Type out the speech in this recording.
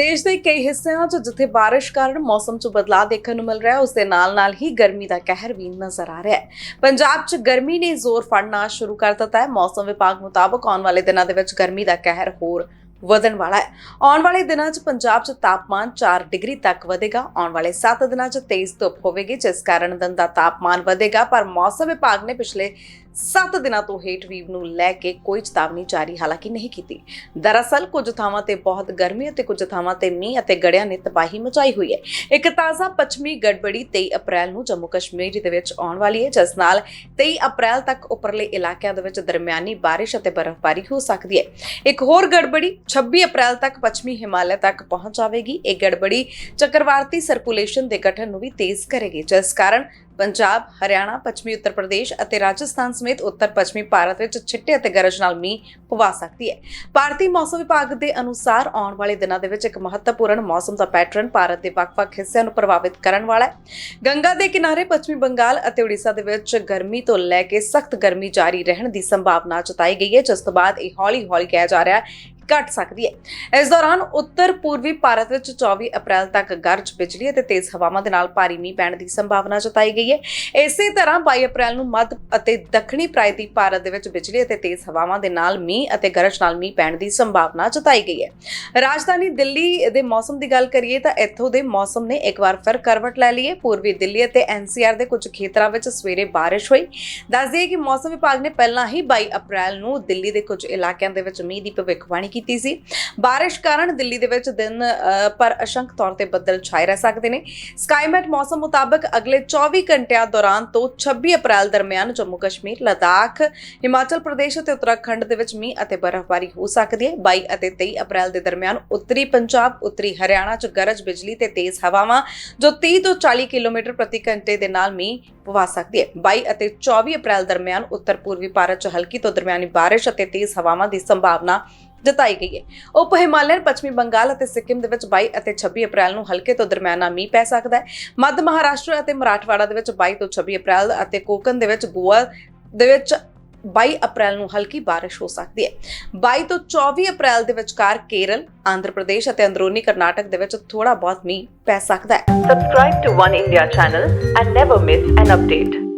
ਦੇਸ਼ ਦੇ ਕਈ ਹਿੱਸਿਆਂ 'ਚ ਜਿੱਥੇ ਬਾਰਿਸ਼ ਕਾਰਨ ਮੌਸਮ 'ਚ ਬਦਲਾਅ ਦੇਖਣ ਨੂੰ ਮਿਲ ਰਿਹਾ ਹੈ, ਉਸ ਦੇ ਨਾਲ-ਨਾਲ ਹੀ ਗਰਮੀ ਦਾ ਕਹਿਰ ਵੀ ਨਜ਼ਰ ਆ ਰਿਹਾ ਹੈ। ਪੰਜਾਬ 'ਚ ਗਰਮੀ ਨੇ ਜ਼ੋਰ ਫੜਨਾ ਸ਼ੁਰੂ ਕਰ ਦਿੱਤਾ ਹੈ। ਮੌਸਮ ਵਿਭਾਗ ਮੁਤਾਬਕ ਆਉਣ ਵਾਲੇ ਦਿਨਾਂ ਦੇ ਵਿੱਚ ਗਰਮੀ ਦਾ ਕਹਿਰ ਹੋਰ ਵਧਣ ਵਾਲਾ ਹੈ। ਆਉਣ ਵਾਲੇ ਦਿਨਾਂ 'ਚ ਪੰਜਾਬ 'ਚ ਤਾਪਮਾਨ 4 ਡਿਗਰੀ ਤੱਕ ਵਧੇਗਾ। ਆਉਣ ਵਾਲੇ 7 ਦਿਨਾਂ 'ਚ ਤੇਜ਼ ਧੁੱਪ ਹੋਵੇਗੀ, ਜਿਸ ਕਾਰਨ ਦਿਨ ਦਾ ਤਾਪਮਾਨ ਵਧੇਗਾ। ਪਰ ਮੌਸਮ ਵਿਭਾਗ ਨੇ ਪਿਛਲੇ 7 ਦਿਨਾਂ ਤੋਂ ਹੇਟ ਵੀਵ ਨੂੰ ਲੈ ਕੇ ਕੋਈ ਚੇਤਾਵਨੀ ਜਾਰੀ ਹਾਲਾਂਕਿ ਨਹੀਂ ਕੀਤੀ। ਦਰਅਸਲ, ਕੁਝ ਥਾਵਾਂ ਤੇ ਬਹੁਤ ਗਰਮੀ ਅਤੇ ਕੁਝ ਥਾਵਾਂ ਤੇ ਮੀਂਹ ਅਤੇ ਗੜਿਆਂ ਨੇ ਤਬਾਹੀ ਮਚਾਈ ਹੋਈ ਹੈ। ਇੱਕ ਤਾਜ਼ਾ ਪੱਛਮੀ ਗੜਬੜੀ 23 ਅਪ੍ਰੈਲ ਨੂੰ ਜੰਮੂ ਕਸ਼ਮੀਰ ਦੇ ਵਿੱਚ ਆਉਣ ਵਾਲੀ ਹੈ, ਜਿਸ ਨਾਲ 23 ਅਪ੍ਰੈਲ ਤੱਕ ਉੱਪਰਲੇ ਇਲਾਕਿਆਂ ਦੇ ਵਿੱਚ ਦਰਮਿਆਨੀ ਬਾਰਿਸ਼ ਅਤੇ ਬਰਫ਼ਬਾਰੀ ਹੋ ਸਕਦੀ ਹੈ। ਇੱਕ ਹੋਰ ਗੜਬੜੀ 26 ਅਪ੍ਰੈਲ ਤੱਕ ਪੱਛਮੀ ਹਿਮਾਲਿਆ ਤੱਕ ਪਹੁੰਚ ਜਾਵੇਗੀ। ਇਹ ਗੜਬੜੀ ਚੱਕਰਵਾਤੀ ਸਰਕੂਲੇਸ਼ਨ ਦੇ ਗਠਨ ਨੂੰ ਵੀ ਤੇਜ਼ ਕਰੇਗੀ। ਜਿਸ ਕਾਰਨ ਪੰਜਾਬ, ਹਰਿਆਣਾ, ਪੱਛਮੀ ਉੱਤਰ ਪ੍ਰਦੇਸ਼ ਅਤੇ ਰਾਜਸਥਾਨ ਸਮੇਤ ਉੱਤਰ ਪੱਛਮੀ ਭਾਰਤ ਵਿੱਚ ਛਿੱਟੇ ਅਤੇ ਗਰਜ ਨਾਲ ਮੀਂਹ ਪਵਾ ਸਕਦੀ ਹੈ। ਭਾਰਤੀ ਮੌਸਮ ਵਿਭਾਗ ਦੇ ਅਨੁਸਾਰ ਆਉਣ ਵਾਲੇ ਦਿਨਾਂ ਦੇ ਵਿੱਚ ਇੱਕ ਮਹੱਤਵਪੂਰਨ ਮੌਸਮ ਦਾ ਪੈਟਰਨ ਭਾਰਤ ਦੇ ਵੱਖ-ਵੱਖ ਹਿੱਸਿਆਂ ਨੂੰ ਪ੍ਰਭਾਵਿਤ ਕਰਨ ਵਾਲਾ ਹੈ। ਗੰਗਾ ਦੇ ਕਿਨਾਰੇ ਪੱਛਮੀ ਬੰਗਾਲ ਅਤੇ ਉੜੀਸਾ ਦੇ ਵਿੱਚ ਗਰਮੀ ਤੋਂ ਲੈ ਕੇ ਸਖਤ ਗਰਮੀ ਜਾਰੀ ਰਹਿਣ ਦੀ ਸੰਭਾਵਨਾ ਜਤਾਈ ਗਈ ਹੈ। ਜਿਸ ਤੋਂ ਬਾਅਦ ਇਹ ਹੌਲੀ-ਹੌਲੀ ਕਿਹਾ ਜਾ ਰਿਹਾ ਹੈ ਘਟ ਸਕਦੀ ਹੈ। ਇਸ ਦੌਰਾਨ ਉੱਤਰ ਪੂਰਬੀ ਭਾਰਤ ਵਿੱਚ 24 ਅਪ੍ਰੈਲ ਤੱਕ ਗਰਜ, ਬਿਜਲੀ ਅਤੇ ਤੇਜ਼ ਹਵਾਵਾਂ ਦੇ ਨਾਲ ਭਾਰੀ ਮੀਂਹ ਪੈਣ ਦੀ ਸੰਭਾਵਨਾ ਜਤਾਈ ਗਈ ਹੈ। ਇਸੇ ਤਰ੍ਹਾਂ 22 ਅਪ੍ਰੈਲ ਨੂੰ ਮੱਧ ਅਤੇ ਦੱਖਣੀ ਪ੍ਰਾਇਦੀ ਭਾਰਤ ਦੇ ਵਿੱਚ ਬਿਜਲੀ ਅਤੇ ਤੇਜ਼ ਹਵਾਵਾਂ ਦੇ ਨਾਲ ਮੀਂਹ ਅਤੇ ਗਰਜ ਨਾਲ ਮੀਂਹ ਪੈਣ ਦੀ ਸੰਭਾਵਨਾ ਜਤਾਈ ਗਈ ਹੈ। ਰਾਜਧਾਨੀ ਦਿੱਲੀ ਦੇ ਮੌਸਮ ਦੀ ਗੱਲ ਕਰੀਏ ਤਾਂ ਇੱਥੋਂ ਦੇ ਮੌਸਮ ਨੇ ਇੱਕ ਵਾਰ ਫਿਰ ਕਰਵਟ ਲੈ ਲਈ ਹੈ। ਪੂਰਬੀ ਦਿੱਲੀ ਅਤੇ ਐਨਸੀਆਰ ਦੇ ਕੁਝ ਖੇਤਰਾਂ ਵਿੱਚ ਸਵੇਰੇ ਬਾਰਿਸ਼ ਹੋਈ। ਦੱਸ ਦਈਏ ਕਿ ਮੌਸਮ ਵਿਭਾਗ ਨੇ ਪਹਿਲਾਂ ਹੀ 22 ਅਪ੍ਰੈਲ ਨੂੰ ਦਿੱਲੀ ਦੇ ਕੁਝ ਇਲਾਕਿਆਂ ਦੇ ਵਿੱਚ ਮੀਂਹ ਦੀ ਭਵਿੱਖਬਾਣੀ ਕੀਤੀ ਸੀ। ਬਾਰਿਸ਼ ਕਾਰਨ ਦਿੱਲੀ ਦੇ ਵਿੱਚ ਦਿਨ ਅ, ਪਰ ਅਸ਼ੰਕ ਤੌਰ ਤੇ ਬੱਦਲ ਛਾਏ ਰਹਿ ਸਕਦੇ ਨੇ। ਸਕਾਈਮੈਟ ਮੌਸਮ ਮੁਤਾਬਕ ਅਗਲੇ 24 ਘੰਟਿਆਂ ਦੌਰਾਨ ਤੋਂ 26 ਅਪ੍ਰੈਲ ਦਰਮਿਆਨ ਜੰਮੂ ਕਸ਼ਮੀਰ ਲਦਾਖ ਹਿਮਾਚਲ ਪ੍ਰਦੇਸ਼ ਅਤੇ ਉੱਤਰਾਖੰਡ ਦੇ ਵਿੱਚ ਮੀਂਹ ਅਤੇ ਬਰਫ਼ਬਾਰੀ ਹੋ ਸਕਦੀ ਹੈ। 22 ਅਤੇ 23 ਅਪ੍ਰੈਲ ਦੇ ਦਰਮਿਆਨ ਉੱਤਰੀ ਪੰਜਾਬ ਉੱਤਰੀ ਹਰਿਆਣਾ 'ਚ ਗਰਜ ਬਿਜਲੀ ਤੇ ਤੇਜ਼ ਹਵਾਵਾਂ ਜੋ 30 ਤੋਂ 40 ਕਿਲੋਮੀਟਰ ਪ੍ਰਤੀ ਘੰਟੇ ਦੇ ਨਾਲ ਮੀਂਹ ਪਵਾ ਸਕਦੀ ਹੈ। 22 ਅਤੇ 24 ਅਪ੍ਰੈਲ ਦਰਮਿਆਨ ਉੱਤਰ ਪੂਰਬੀ ਭਾਰਤ 'ਚ ਹਲਕੀ ਤੋਂ ਦਰਮਿਆਨੀ ਬਾਰਿਸ਼ ਅਤੇ ਤੇਜ਼ ਹਵਾਵਾਂ ਦੀ ਸੰਭਾਵਨਾ ਜਤਾਈ ਗਈ ਹੈ। ਉਪ ਹਿਮਾਲਯਨ ਪੱਛਮੀ ਬੰਗਾਲ ਅਤੇ ਸਿੱਕਿਮ ਦੇ ਵਿੱਚ 22 ਅਤੇ 26 ਅਪ੍ਰੈਲ ਨੂੰ ਹਲਕੇ ਤੋਂ ਦਰਮਿਆਨਾ ਮੀਂਹ ਪੈ ਸਕਦਾ ਹੈ। ਮੱਧ ਮਹਾਰਾਸ਼ਟਰ ਅਤੇ ਮਰਾਠਵਾੜਾ ਦੇ ਵਿੱਚ 22 ਤੋਂ 26 ਅਪ੍ਰੈਲ ਅਤੇ ਕੋਕਨ ਦੇ ਵਿੱਚ ਗੋਆ ਦੇ ਵਿੱਚ 22 ਅਪ੍ਰੈਲ ਨੂੰ ਹਲਕੀ ਬਾਰਿਸ਼ ਹੋ ਸਕਦੀ ਹੈ। 22 ਤੋਂ 24 ਅਪ੍ਰੈਲ ਦੇ ਵਿਚਕਾਰ ਕੇਰਲ, ਆਂਧਰ ਪ੍ਰਦੇਸ਼ ਅਤੇ ਅੰਦਰੂਨੀ ਕਰਨਾਟਕ ਦੇ ਵਿੱਚ ਥੋੜਾ ਬਹੁਤ ਮੀਂਹ ਪੈ ਸਕਦਾ ਹੈ। Subscribe to One India channel and never miss an update.